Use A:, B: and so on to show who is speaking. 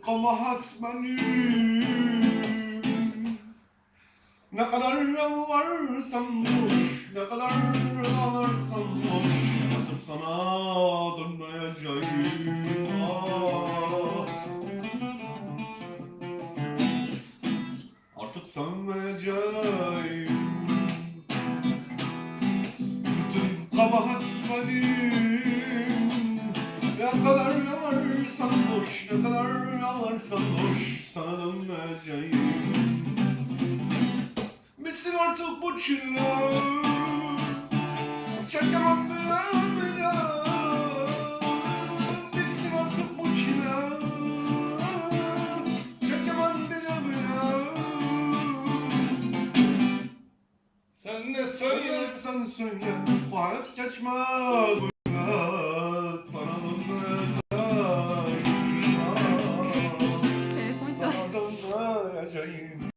A: kabahat benim. Ne kadar yalvarsam boş Ne kadar ağlarsam boş Artık sana dönmeyeceğim. Ah. Artık sevmeyeceğim Bütün kabahat benim Ne kadar yalarsan boş Ne kadar yalarsan boş Sana dönmeyeceğim. Bitsin artık bu çile Çekemem bile bile Bitsin artık bu çile Çekemem bile bile.
B: Sen ne?
A: Söylersen söyle Bu hayat geçmez I tell you.